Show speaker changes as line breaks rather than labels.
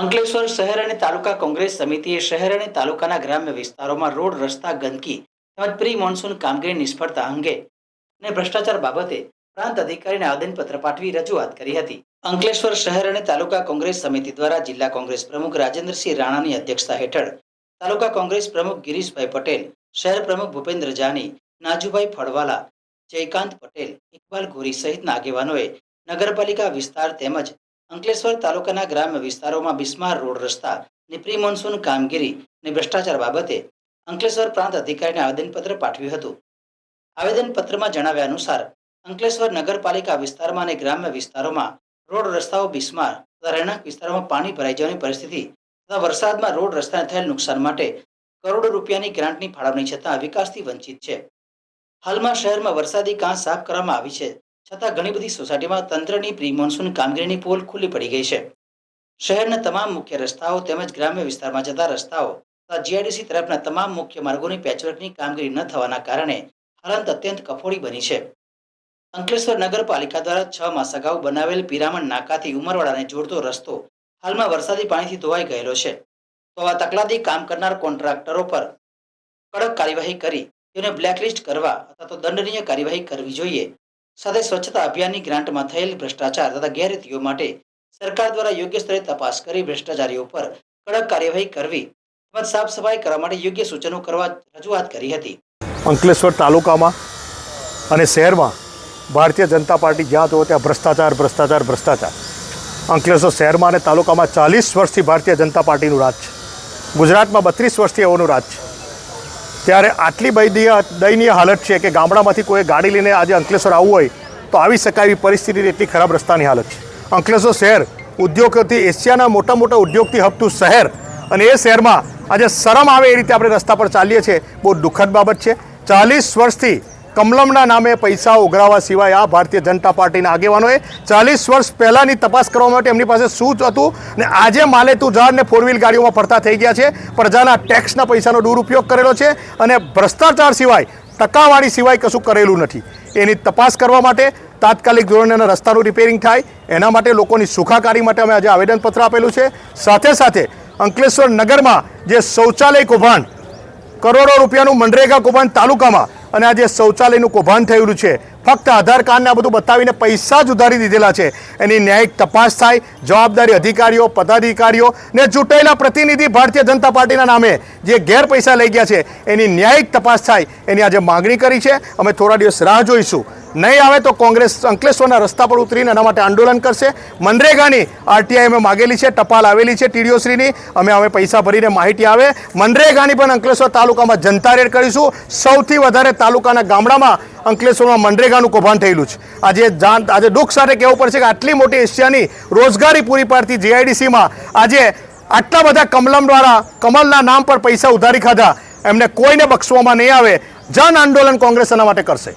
અંકલેશ્વર શહેર અને તાલુકા કોંગ્રેસ સમિતિએ શહેર અને તાલુકાના ગ્રામ્ય વિસ્તારોમાં રોડ રસ્તા ગંદકી તેમજ પ્રી મોન્સૂન કામગીરી નિષ્ફળતા અંગે અને ભ્રષ્ટાચાર બાબતે પ્રાંત અધિકારીને આવેદનપત્ર પાઠવી રજૂઆત કરી હતી. અંકલેશ્વર શહેર અને તાલુકા કોંગ્રેસ સમિતિ દ્વારા જિલ્લા કોંગ્રેસ પ્રમુખ રાજેન્દ્રસિંહ રાણાની અધ્યક્ષતા હેઠળ તાલુકા કોંગ્રેસ પ્રમુખ ગિરીશભાઈ પટેલ, શહેર પ્રમુખ ભૂપેન્દ્ર જાની, નાજુભાઈ ફળવાલા, જયકાંત પટેલ, ઇકબાલ ગોરી સહિતના આગેવાનોએ નગરપાલિકા વિસ્તાર તેમજ અંકલેશ્વર તાલુકાના ગ્રામ્ય વિસ્તારોમાં બિસ્માર રોડ રસ્તા ની પ્રી મોન્સૂન કામગીરી અને ભ્રષ્ટાચાર બાબતે અંકલેશ્વર પ્રાંત અધિકારીને આવેદનપત્ર પાઠવ્યું હતું. આવેદનપત્રમાં જણાવ્યા અનુસાર, અંકલેશ્વર નગરપાલિકા વિસ્તારમાં અને ગ્રામ્ય વિસ્તારોમાં રોડ રસ્તાઓ બિસ્માર તથા રહેણાંક વિસ્તારોમાં પાણી ભરાઈ જવાની પરિસ્થિતિ તથા વરસાદમાં રોડ રસ્તાને થયેલ નુકસાન માટે કરોડો રૂપિયાની ગ્રાન્ટની ફાળવણી છતાં વિકાસથી વંચિત છે. હાલમાં શહેરમાં વરસાદી કાંસ સાફ કરવામાં આવી છે. છતાં ઘણી બધી સોસાયટીમાં તંત્રની પ્રી મોન્સૂન કામગીરીની પોલ ખુલ્લી પડી ગઈ છે. શહેરના તમામ મુખ્ય રસ્તાઓ તેમજ ગ્રામ્ય વિસ્તારમાં જતા રસ્તાઓ તથા જીઆઈડીસી તરફના તમામ મુખ્ય માર્ગોની પેચવર્કની કામગીરી ન થવાના કારણે હાલત અત્યંત કફોડી બની છે. અંકલેશ્વર નગરપાલિકા દ્વારા છ માસ અગાઉ બનાવેલ પિરામણ નાકાથી ઉમરવાડાને જોડતો રસ્તો હાલમાં વરસાદી પાણીથી ધોવાઈ ગયેલો છે. તો આવા તકલાદી કામ કરનાર કોન્ટ્રાક્ટરો પર કડક કાર્યવાહી કરી તેઓને બ્લેકલિસ્ટ કરવા અથવા તો દંડનીય કાર્યવાહી કરવી જોઈએ સાથે સ્વચ્છતા અભિયાનની ગ્રાન્ટમાં થયેલ ભ્રષ્ટાચાર તથા ગેરરીતિઓ માટે સરકાર દ્વારા યોગ્ય સ્તરે તપાસ કરી ભ્રષ્ટાચારીઓ પર કડક કાર્યવાહી કરવી તેમજ સાફ સફાઈ કરવા માટે યોગ્ય સૂચનો કરવા રજૂઆત કરી હતી.
અંકલેશ્વર તાલુકામાં અને શહેરમાં ભારતીય જનતા પાર્ટી જ્યાં તો ત્યાં ભ્રષ્ટાચાર ભ્રષ્ટાચાર ભ્રષ્ટાચાર. અંકલેશ્વર શહેરમાં અને તાલુકામાં ચાલીસ વર્ષથી ભારતીય જનતા પાર્ટીનું રાજ છે. ગુજરાતમાં બત્રીસ વર્ષથી એઓનું રાજ છે. ત્યારે આટલી દયનીય દયનીય હાલત છે કે ગામડામાંથી કોઈ ગાડી લઈને આજે અંકલેશ્વર આવવું હોય તો આવી શકાય એવી પરિસ્થિતિ એટલી ખરાબ રસ્તાની હાલત છે. અંકલેશ્વર શહેર ઉદ્યોગથી એશિયાના મોટા મોટા ઉદ્યોગથી હપતું શહેર અને એ શહેરમાં આજે શરમ આવે એ રીતે આપણે રસ્તા પર ચાલીએ છીએ. બહુ દુઃખદ બાબત છે. ચાલીસ વર્ષથી કમલમના નામે પૈસા ઉઘરાવા સિવાય આ ભારતીય જનતા પાર્ટીના આગેવાનોએ ચાલીસ વર્ષ પહેલાંની તપાસ કરવા માટે એમની પાસે શું હતું ને આજે માલેતું ઝાડ ને ફોર વ્હીલ ગાડીઓમાં ફરતા થઈ ગયા છે. પ્રજાના ટેક્સના પૈસાનો દુરુપયોગ કરેલો છે અને ભ્રષ્ટાચાર સિવાય ટકાવાળી સિવાય કશું કરેલું નથી. એની તપાસ કરવા માટે તાત્કાલિક ધોરણે રસ્તાનું રિપેરિંગ થાય. એના માટે લોકોની સુખાકારી માટે અમે આજે આવેદનપત્ર આપેલું છે. સાથે સાથે અંકલેશ્વર નગરમાં જે શૌચાલય કૌભાંડ કરોડો રૂપિયાનું મનરેગા કૌભાંડ તાલુકામાં અને આ જે શૌચાલયનું કૌભાંડ થયેલું છે. ફક્ત આધાર કાર્ડને આ બધું બતાવીને પૈસા જ ઉધારી દીધેલા છે. એની ન્યાયિક તપાસ થાય, જવાબદારી અધિકારીઓ, પદાધિકારીઓ ને ચૂંટાયેલા પ્રતિનિધિ ભારતીય જનતા પાર્ટીના નામે જે ગેર પૈસા લઈ ગયા છે, એની ન્યાયિક તપાસ થાય. એની આજે માગણી કરી છે. અમે થોડા દિવસ રાહ જોઈશું. નહીં આવે તો કોંગ્રેસ અંકલેશ્વરના રસ્તા પર ઉતરીને એના માટે આંદોલન કરશે. મનરેગાની આરટીઆઈ અમે માગેલી છે, ટપાલ આવેલી છે ટીડીઓશ્રીની. અમે અમે પૈસા ભરીને માહિતી આવે. મનરેગાની પણ અંકલેશ્વર તાલુકામાં જનતા રેડ કરીશું. સૌથી વધારે તાલુકાના ગામડામાં અંકલેશ્વરમાં મનરેગાનું કૌભાંડ થયેલું છે. આજે જાણ આજે દુઃખ સાથે કહેવું પડશે કે આટલી મોટી એશિયાની રોજગારી પૂરી પાડતી જીઆઈડીસીમાં આજે આટલા બધા કમલમ દ્વારા કમલના નામ પર પૈસા ઉધારી ખાધા. એમને કોઈને બક્ષવામાં નહીં આવે. જન આંદોલન કોંગ્રેસ એના માટે કરશે.